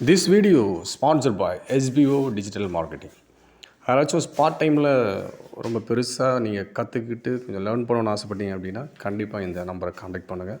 This video sponsor by SBO digital marketing யாராச்சும் spot டைமில் ரொம்ப பெருசாக நீங்கள் கற்றுக்கிட்டு கொஞ்சம் லேர்ன் பண்ணணும்னு ஆசைப்பட்டீங்க அப்படின்னா கண்டிப்பாக இந்த நம்பரை காண்டாக்ட் பண்ணுங்கள்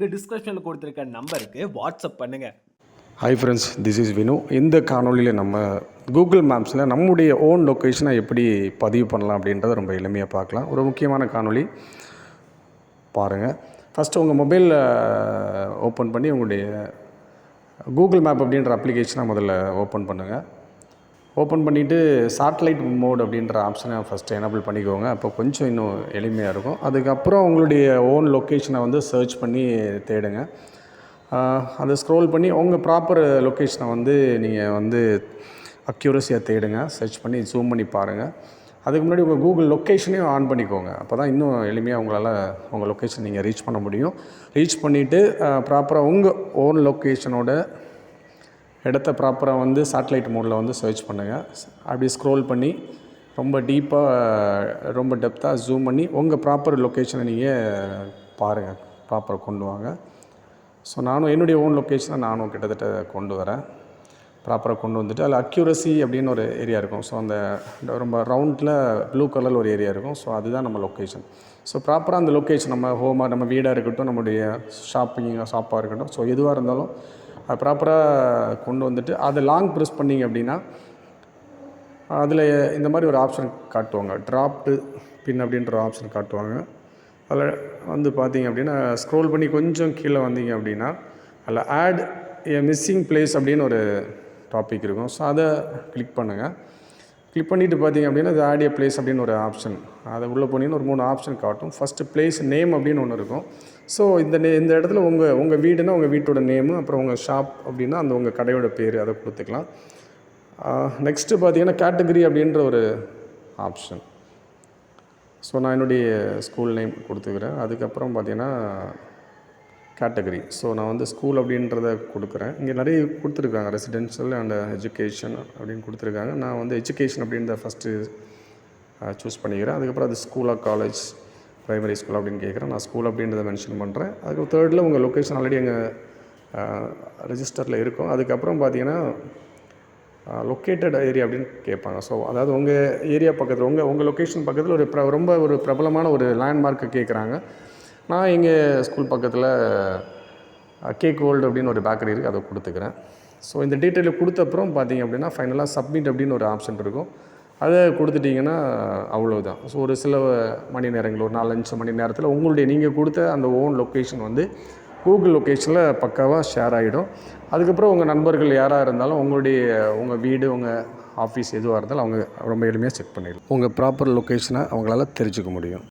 உங்களுக்கு டிஸ்கிரிப்ஷனில் கொடுத்துருக்க நம்பருக்கு வாட்ஸ்அப் பண்ணுங்க. Hi friends this is Vinu இந்த காணொலியில் நம்ம கூகுள் மேப்ஸில் நம்முடைய ஓன் லொக்கேஷனை எப்படி பதிவு பண்ணலாம் அப்படின்றத ரொம்ப எளிமையாக பார்க்கலாம். ஒரு முக்கியமான காணொளி. பாருங்கள் ஃபஸ்ட்டு உங்கள் மொபைலில் ஓப்பன் பண்ணி உங்களுடைய கூகுள் மேப் அப்படின்ற அப்ளிகேஷனை முதல்ல ஓப்பன் பண்ணுங்கள் ஓப்பன் பண்ணிவிட்டு சேட்டலைட் மோட் அப்படின்ற ஆப்ஷனை ஃபஸ்ட்டு எனபிள் பண்ணிக்கோங்க. அப்போ கொஞ்சம் இன்னும் எளிமையாக இருக்கும். அதுக்கப்புறம் உங்களுடைய ஓன் லொக்கேஷனை வந்து சர்ச் பண்ணி தேடுங்க. அதை ஸ்க்ரோல் பண்ணி உங்கள் ப்ராப்பர் லொக்கேஷனை வந்து நீங்கள் வந்து அக்யூரஸியாக தேடுங்க. சர்ச் பண்ணி ஜூம் பண்ணி பாருங்கள் அதுக்கு முன்னாடி உங்கள் கூகுள் லொக்கேஷனையும் ஆன் பண்ணிக்கோங்க. அப்போ தான் இன்னும் எளிமையாக உங்களால் உங்கள் லொக்கேஷன் நீங்கள் ரீச் பண்ண முடியும். ரீச் பண்ணிவிட்டு ப்ராப்பராக உங்கள் ஓன் லொக்கேஷனோட இடத்த ப்ராப்பராக வந்து சேட்டலைட் மோடில் வந்து சர்ச் பண்ணுங்கள் அப்படி ஸ்க்ரோல் பண்ணி ரொம்ப டீப்பாக ரொம்ப டெப்த்தாக ஜூம் பண்ணி உங்கள் ப்ராப்பர் லொக்கேஷனை நீங்கள் பாருங்கள் ப்ராப்பராக கொண்டு வாங்க. ஸோ நானும் என்னுடைய ஓன் லொக்கேஷனை நானும் கிட்டத்தட்ட கொண்டு வரேன். ப்ராப்பராக கொண்டு வந்துட்டு அதில் அக்யூரசி அப்படின்னு ஒரு ஏரியா இருக்கும். ஸோ அந்த ரொம்ப ரவுண்டில் ப்ளூ கலரில் ஒரு ஏரியா இருக்கும். ஸோ அதுதான் நம்ம லொக்கேஷன் ஸோ ப்ராப்பராக அந்த லொக்கேஷன் நம்ம ஹோமாக நம்ம வீடாக இருக்கட்டும் நம்முடைய ஷாப்பிங் ஷாப்பாக இருக்கட்டும். ஸோ எதுவாக இருந்தாலும் ப்ராப்பராக கொண்டு வந்துட்டு அதை லாங் ப்ரெஸ் பண்ணிங்க அப்படின்னா அதில் இந்த மாதிரி ஒரு ஆப்ஷன் காட்டுவாங்க. ட்ராப்டு பின் அப்படின்ற ஒரு ஆப்ஷன் காட்டுவாங்க. அதில் வந்து பார்த்தீங்க அப்படின்னா ஸ்க்ரோல் பண்ணி கொஞ்சம் கீழே வந்தீங்க அப்படின்னா அதில் ஆட் ஏ மிஸ்ஸிங் பிளேஸ் அப்படின்னு ஒரு டாபிக் இருக்கும். ஸோ அதை கிளிக் பண்ணுங்கள் கிளிக் பண்ணிவிட்டு பார்த்தீங்க அப்படின்னா அது ஆடியோ பிளேஸ் அப்படின்னு ஒரு ஆப்ஷன் அதை உள்ளே போனீங்கன்னா ஒரு மூணு ஆப்ஷன் காட்டும். ஃபஸ்ட்டு பிளேஸ் நேம் அப்படின்னு ஒன்று இருக்கும். ஸோ இந்த நே இந்த இடத்துல உங்கள் உங்கள் வீடுனா உங்கள் வீட்டோட நேமு அப்புறம் உங்கள் ஷாப் அப்படின்னா அந்த உங்கள் கடையோட பேர் அதை கொடுத்துக்கலாம். நெக்ஸ்ட்டு பார்த்தீங்கன்னா கேட்டகரி அப்படின்ற ஒரு ஆப்ஷன் ஸோ நான் என்னுடைய ஸ்கூல் நேம் கொடுத்துக்கிறேன். அதுக்கப்புறம் பார்த்தீங்கன்னா கேட்டகரி ஸோ நான் வந்து ஸ்கூல் அப்படின்றத கொடுக்குறேன். இங்கே நிறைய கொடுத்துருக்காங்க. ரெசிடென்ஷியல் அண்ட் எஜுகேஷன் அப்படின்னு கொடுத்துருக்காங்க. நான் வந்து எஜுகேஷன் அப்படின்றத ஃபஸ்ட்டு சூஸ் பண்ணிக்கிறேன். அதுக்கப்புறம் அது ஸ்கூலா காலேஜ் ப்ரைமரி ஸ்கூல் அப்படின்னு கேட்குறேன். நான் ஸ்கூல் அப்படின்றத மென்ஷன் பண்ணுறேன் அதுக்கு தேர்டில் உங்கள் லொக்கேஷன் ஆல்ரெடி எங்கள் ரெஜிஸ்டரில் இருக்கும். அதுக்கப்புறம் பார்த்தீங்கன்னா லொக்கேட்டட் ஏரியா அப்படின்னு கேட்பாங்க. ஸோ அதாவது உங்கள் ஏரியா பக்கத்தில் உங்கள் உங்கள் லொக்கேஷன் பக்கத்தில் ஒரு ப்ர ரொம்ப ஒரு பிரபலமான ஒரு லேண்ட்மார்க்கை கேட்குறாங்க. நான் எங்கள் ஸ்கூல் பக்கத்தில் கேக் வேர்ல்டு அப்படின்னு ஒரு பேக்கரி இருக்குது அதை கொடுத்துக்கிறேன். ஸோ இந்த டீட்டெயிலை கொடுத்த அப்புறம் பார்த்தீங்க அப்படின்னா ஃபைனலாக சப்மிட் அப்படின்னு ஒரு ஆப்ஷன் இருக்கும். அதை கொடுத்துட்டிங்கன்னா அவ்வளோதான் ஸோ ஒரு சில மணி நேரங்கள் ஒரு நாலஞ்சு மணி நேரத்தில் உங்களுடைய நீங்கள் கொடுத்த அந்த ஓன் லொக்கேஷன் வந்து கூகுள் லொக்கேஷனில் பக்காவாக ஷேர் ஆகிடும் அதுக்கப்புறம் உங்கள் நண்பர்கள் யாராக இருந்தாலும் உங்களுடைய உங்கள் வீடு உங்கள் ஆஃபீஸ் எதுவாக இருந்தாலும் அவங்க ரொம்ப எளிமையாக செக் பண்ணிடலாம். உங்கள் ப்ராப்பர் லொக்கேஷனை அவங்களால தெரிஞ்சுக்க முடியும்.